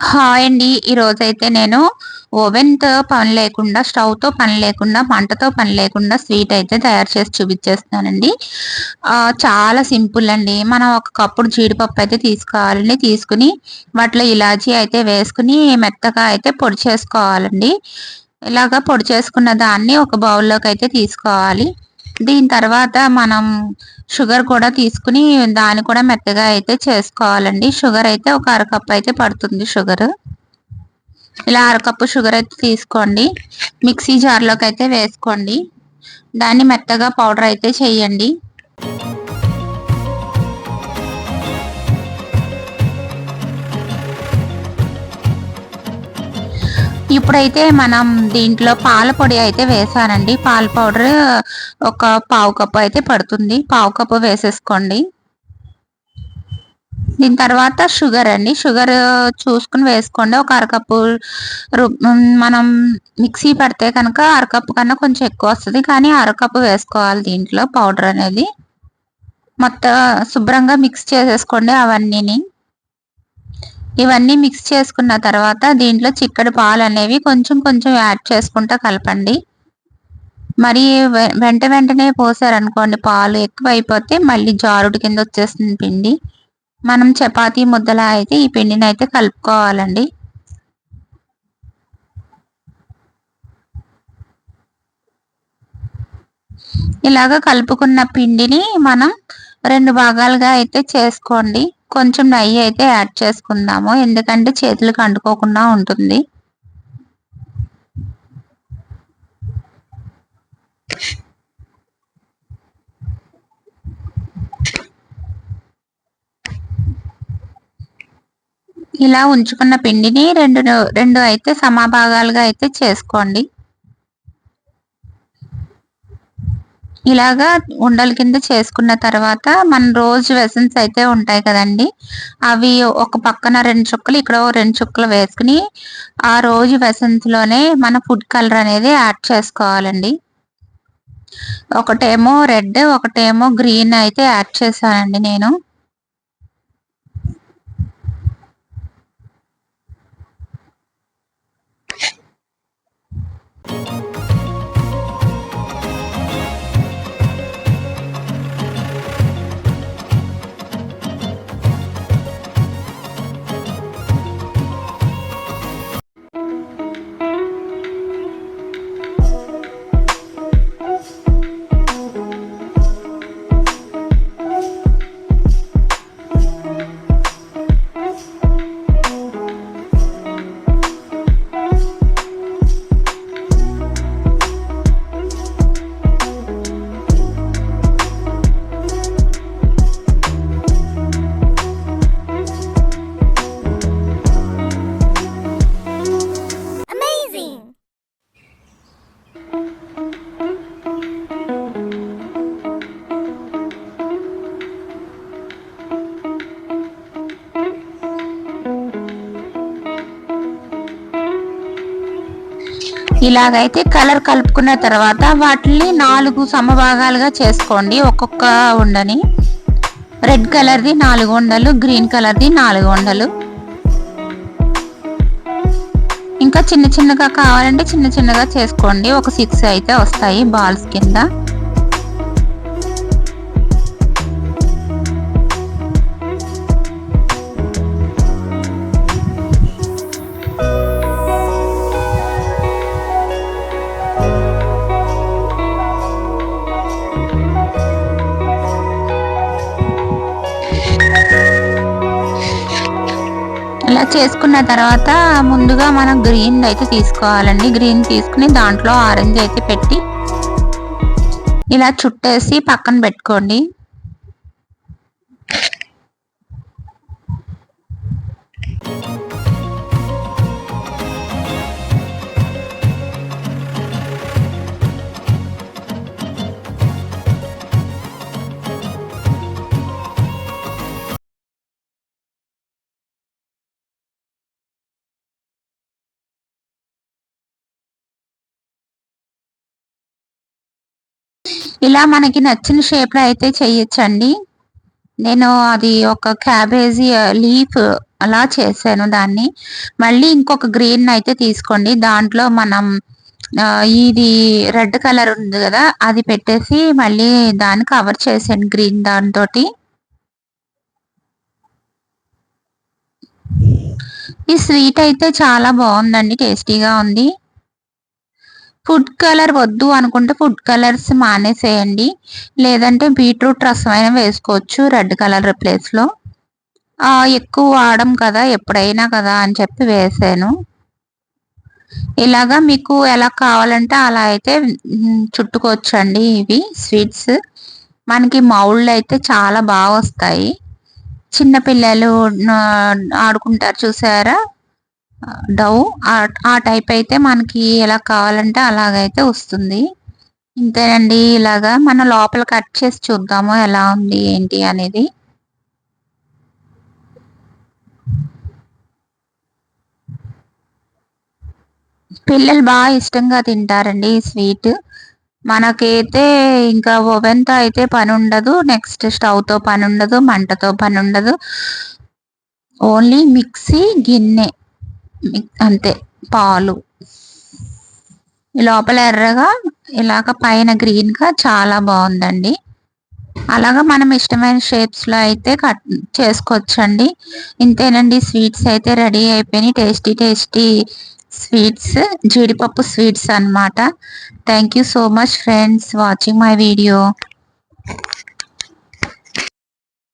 Hi అండి. ఈరోజు అయితే నేను ఓవెన్తో పని లేకుండా స్టవ్తో పని లేకుండా మంటతో పని లేకుండా స్వీట్ అయితే తయారు చేసి చూపించేస్తానండి చాలా సింపుల్ అండి. మనం ఒక కప్పుడు జీడిపప్పు అయితే తీసుకోవాలండి. తీసుకుని వాటిలో ఇలాచీ అయితే వేసుకుని మెత్తగా అయితే పొడి చేసుకోవాలండి. ఇలాగా పొడి చేసుకున్న దాన్ని ఒక బౌల్లోకి అయితే తీసుకోవాలి. దీని తర్వాత మనం షుగర్ కూడా తీసుకుని దాన్ని కూడా మెత్తగా అయితే చేసుకోవాలండి. షుగర్ అయితే ఒక అరకప్పు అయితే పడుతుంది షుగర్. ఇలా అరకప్పు షుగర్ అయితే తీసుకోండి. మిక్సీ జార్లోకి అయితే వేసుకోండి. దాన్ని మెత్తగా పౌడర్ అయితే చేయండి. ఇప్పుడైతే మనం దీంట్లో పాల పొడి అయితే వేసానండి. పాల పౌడర్ ఒక పావు కప్పు అయితే పడుతుంది. పావు కప్పు వేసేసుకోండి. దీని తర్వాత షుగర్ అండి. షుగర్ చూసుకుని వేసుకోండి. ఒక అరకప్పు మనం మిక్సీ పడితే కనుక అరకప్పు కన్నా కొంచెం ఎక్కువ వస్తుంది. కానీ అరకప్పు వేసుకోవాలి దీంట్లో పౌడర్ అనేది. మొత్తం శుభ్రంగా మిక్స్ చేసేసుకోండి అవన్నీని. ఇవన్నీ మిక్స్ చేసుకున్న తర్వాత దీంట్లో చిక్కడి పాలు అనేవి కొంచెం కొంచెం యాడ్ చేసుకుంటా కలపండి. మరి వెంట వెంటనే పోసారనుకోండి పాలు ఎక్కువ అయిపోతే మళ్ళీ జారుడు కింద వచ్చేస్తుంది పిండి. మనం చపాతీ ముద్దలా అయితే ఈ పిండిని అయితే కలుపుకోవాలండి. ఇలాగ కలుపుకున్న పిండిని మనం రెండు భాగాలుగా అయితే చేసుకోండి. కొంచెం నెయ్యి అయితే యాడ్ చేసుకుందాము. ఎందుకంటే చేతులకు అంటుకోకుండా ఉంటుంది. ఇలా ఉంచుకున్న పిండిని రెండు రెండు అయితే సమభాగాలుగా అయితే చేసుకోండి. ఇలాగా ఉండల కింద చేసుకున్న తర్వాత మన రోజు వెసన్స్ అయితే ఉంటాయి కదండి. అవి ఒక పక్కన రెండు చుక్కలు ఇక్కడ రెండు చుక్కలు వేసుకుని ఆ రోజు వెసన్స్లోనే మన ఫుడ్ కలర్ అనేది యాడ్ చేసుకోవాలండి. ఒకటేమో రెడ్ ఒకటేమో గ్రీన్ అయితే యాడ్ చేశానండి నేను. ఇలాగైతే కలర్ కలుపుకున్న తర్వాత వాటిని నాలుగు సమభాగాలుగా చేసుకోండి. ఒక్కొక్క ఉండని రెడ్ కలర్ది నాలుగు ఉండలు గ్రీన్ కలర్ది నాలుగు ఉండలు. ఇంకా చిన్న చిన్నగా కావాలంటే చిన్న చిన్నగా చేసుకోండి. ఒక సిక్స్ అయితే వస్తాయి బాల్స్ కింద. ఇలా చేసుకున్న తర్వాత ముందుగా మనం గ్రీన్ అయితే తీసుకోవాలండి. గ్రీన్ తీసుకుని దాంట్లో ఆరెంజ్ అయితే పెట్టి ఇలా చుట్టేసి పక్కన పెట్టుకోండి. ఇలా మనకి నచ్చిన షేప్లో అయితే చేయొచ్చండి. నేను అది ఒక క్యాబేజీ లీఫ్ uh, అలా చేశాను దాన్ని. మళ్ళీ ఇంకొక గ్రీన్ అయితే తీసుకోండి. దాంట్లో మనం uh, ఇది రెడ్ కలర్ ఉంది కదా అది పెట్టేసి మళ్ళీ దాన్ని కవర్ చేసాను గ్రీన్ దాంతో ఈ స్వీట్ అయితే చాలా బాగుందండి టేస్టీగా ఉంది. ఫుడ్ కలర్ వద్దు అనుకుంటే ఫుడ్ కలర్స్ మానేసేయండి. లేదంటే బీట్రూట్ రసం అయినా వేసుకోవచ్చు రెడ్ కలర్ ప్లేస్లో ఎక్కువ వాడడం కదా ఎప్పుడైనా కదా అని చెప్పి వేసాను. ఇలాగా మీకు ఎలా కావాలంటే అలా అయితే చుట్టుకోవచ్చండి ఇవి స్వీట్స్. మనకి మౌళ్ళు అయితే చాలా బాగా వస్తాయి. చిన్నపిల్లలు ఆడుకుంటారు చూసారా? డవ్ ఆ టైప్ అయితే మనకి ఎలా కావాలంటే అలాగైతే వస్తుంది. ఇంతేనండి ఇలాగా మనం లోపల కట్ చేసి చూద్దాము ఎలా ఉంది ఏంటి అనేది. పిల్లలు బాగా ఇష్టంగా తింటారండి స్వీట్. మనకైతే ఇంకా ఓవెన్తో అయితే పని ఉండదు నెక్స్ట్ స్టవ్తో పని ఉండదు మంటతో పని ఉండదు. ఓన్లీ మిక్సీ గిన్నె. అంతే పాలు. లోపల ఎర్రగా ఇలాగ పైన గ్రీన్గా చాలా బాగుందండి. అలాగా మనం ఇష్టమైన షేప్స్లో అయితే కట్ చేసుకోవచ్చండి. ఇంతేనండి స్వీట్స్ అయితే రెడీ అయిపోయినాయి. టేస్టీ టేస్టీ స్వీట్స్ జీడిపప్పు స్వీట్స్ అనమాట thank you so much friends watching my video.